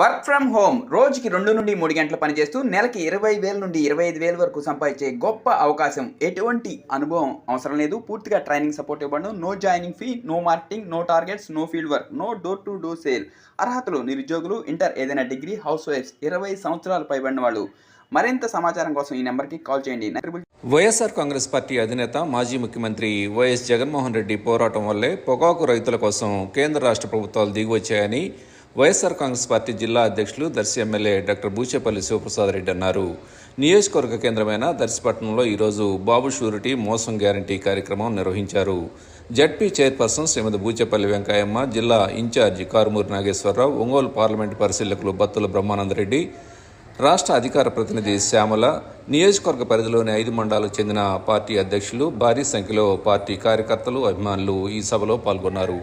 Work from home రోజుకి రెండు నుండి మూడు గంటలు పనిచేస్తూ నెలకి ఇరవై వేల నుండి ఇరవై ఐదు వేల వరకు సంపాదించే గొప్ప అవకాశం. ఎటువంటి అనుభవం అవసరం లేదు. పూర్తిగా ట్రైనింగ్ సపోర్ట్ ఇవ్వడం no joining fee no marketing no targets no field work no door to door sale. అర్హతలు నిరుద్యోగులు ఇంటర్ ఏదైనా డిగ్రీ హౌస్ వైఫ్స్ ఇరవై సంవత్సరాలు పైబడిన వాళ్ళు. మరింత సమాచారం కోసం ఈ నెంబర్కి కాల్ చేయండి. వైఎస్ఆర్ కాంగ్రెస్ పార్టీ అధినేత మాజీ ముఖ్యమంత్రి వైఎస్ జగన్మోహన్ రెడ్డి పోరాటం వల్లే పొగాకు రైతుల కోసం కేంద్ర రాష్ట్ర ప్రభుత్వాలు దిగివచ్చాయని వైఎస్ఆర్ కాంగ్రెస్ పార్టీ జిల్లా అధ్యక్షులు దర్శి ఎమ్మెల్యే డాక్టర్ బూచేపల్లి శివప్రసాద్ రెడ్డి అన్నారు. నియోజకవర్గ కేంద్రమైన దర్శిపట్నంలో ఈరోజు బాబు షూరిటీ మోసం గ్యారంటీ కార్యక్రమం నిర్వహించారు. జడ్పీ చైర్పర్సన్ శ్రీమతి బూచేపల్లి వెంకయ్యమ్మ జిల్లా ఇన్ఛార్జి కారుమూరి నాగేశ్వరరావు ఒంగోలు పార్లమెంటు పరిశీలకులు బత్తుల బ్రహ్మానందరెడ్డి రాష్ట్ర అధికార ప్రతినిధి శ్యామల నియోజకవర్గ పరిధిలోని ఐదు మండలాలకు చెందిన పార్టీ అధ్యక్షులు భారీ సంఖ్యలో పార్టీ కార్యకర్తలు అభిమానులు ఈ సభలో పాల్గొన్నారు.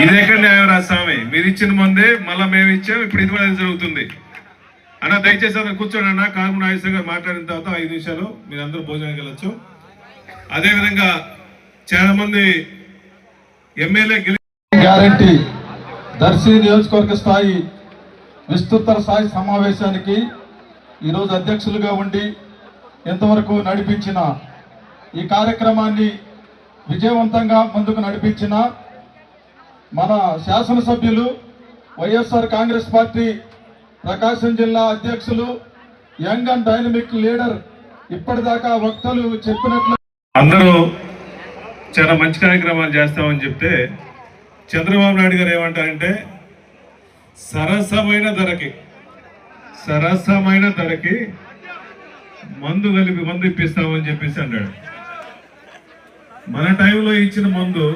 ఇది ఎక్కడ న్యాయం స్వామి? మీరు ఇచ్చిన ముందే మళ్ళీ మేము ఇచ్చాం ఇప్పుడు ఇది కూడా జరుగుతుంది. అన్న దయచేసి అతను కూర్చోండి అన్న. కారు నాగేశ్వర గారు మాట్లాడిన తర్వాత ఐదు నిమిషాలు మీరు అందరూ భోజనానికి వెళ్ళొచ్చు. అదేవిధంగా చాలా మంది ఎమ్మెల్యే గ్యారంటీ. దర్శి నియోజకవర్గ స్థాయి విస్తృత స్థాయి సమావేశానికి ఈరోజు అధ్యక్షులుగా ఉండి ఎంతవరకు నడిపించిన ఈ కార్యక్రమాన్ని విజయవంతంగా ముందుకు నడిపించిన మన శాసనసభ్యులు వైఎస్ఆర్ కాంగ్రెస్ పార్టీ ప్రకాశం జిల్లా అధ్యక్షులు యంగ్ అండ్ డైనమిక్ లీడర్ ఇప్పటిదాకా వక్తలు చెప్పినట్లు అందరూ చాలా మంచి కార్యక్రమాలు చేస్తామని చెప్తే చంద్రబాబు నాయుడు గారు ఏమంటారంటే సరసమైన ధరకి సరసమైన ధరకి మందు కలిపి మందు ఇప్పిస్తామని చెప్పేసి అన్నాడు. మన టైంలో ఇచ్చిన మందు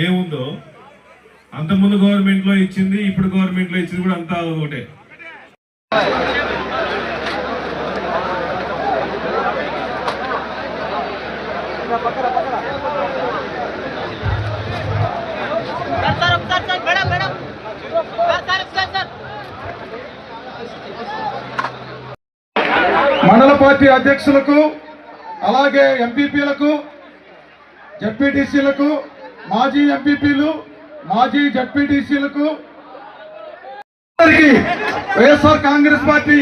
ఏముందో అంతకుముందు గవర్నమెంట్లో ఇచ్చింది ఇప్పుడు గవర్నమెంట్లో ఇచ్చింది కూడా అంతా ఒకటే. మండల పార్టీ అధ్యక్షులకు అలాగే ఎంపీపీలకు జడ్పీటీసీలకు మాజీ ఎంపీపీలు మాజీ జడ్పీటీసీలకు వైఎస్ఆర్ కాంగ్రెస్ పార్టీ